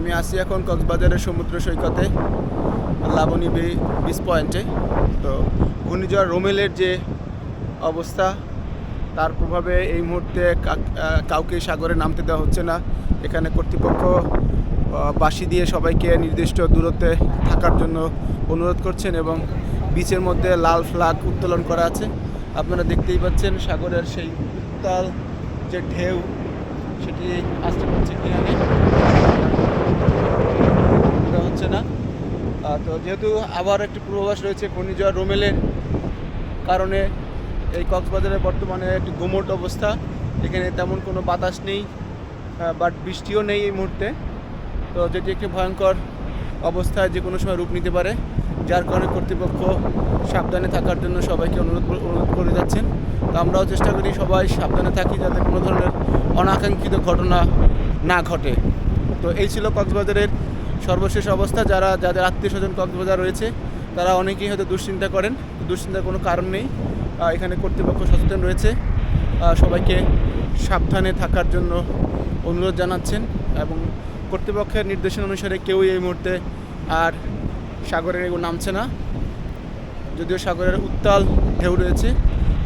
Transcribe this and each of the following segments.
আমি আসি এখন কক্সবাজারের সমুদ্র সৈকতে, লাবণী বে- বিচ পয়েন্টে তো ঘূর্ণিঝড় রোমেলের যে অবস্থা, তার প্রভাবে এই মুহূর্তে কাউকে সাগরে নামতে দেওয়া হচ্ছে না। এখানে কর্তৃপক্ষ বাঁশি দিয়ে সবাইকে নির্দিষ্ট দূরত্বে থাকার জন্য অনুরোধ করছেন এবং বিচের মধ্যে লাল ফ্ল্যাগ উত্তোলন করা আছে। আপনারা দেখতেই পাচ্ছেন সাগরের সেই উত্তাল যে ঢেউ, সেটি আসতে পারছে কিনারে বোঝা হচ্ছে না আহ, তো যেহেতু আবার একটি পূর্বাভাস রয়েছে ঘূর্ণিঝড় রোমেলের কারণে এই কক্সবাজারে বর্তমানে একটি গুমোট অবস্থা। এখানে তেমন কোনো বাতাস নেই বাট বৃষ্টিও নেই এই মুহূর্তে। তো যেটি একটি ভয়ঙ্কর অবস্থায় যে কোনো সময় রূপ নিতে পারে। যার কারণে কর্তৃপক্ষ সাবধানে থাকার জন্য সবাইকে অনুরোধ অনুরোধ করে যাচ্ছেন। তো আমরাও চেষ্টা করি সবাই সাবধানে থাকি যাতে কোনো ধরনের অনাকাঙ্ক্ষিত ঘটনা না ঘটে। তো এই ছিল কক্সবাজারের সর্বশেষ অবস্থা, যারা, যাদের আত্মীয় স্বজন কক্সবাজার রয়েছে, তারা অনেকেই হয়তো দুশ্চিন্তা করেন। দুশ্চিন্তার কোনো কারণ নেই। এখানে কর্তৃপক্ষ সচেতন রয়েছে। সবাইকে সাবধানে থাকার জন্য অনুরোধ জানাচ্ছেন এবং কর্তৃপক্ষের নির্দেশনা অনুসারে কেউই এই মুহূর্তে আর সাগরে এগুলো নামছে না। যদিও সাগরের উত্তাল ঢেউ রয়েছে।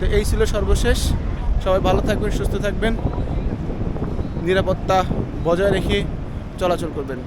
তো এই ছিল সর্বশেষ। সবাই ভালো থাকবেন, সুস্থ থাকবেন। নিরাপত্তা বজায় রেখে চলাচল করবেন।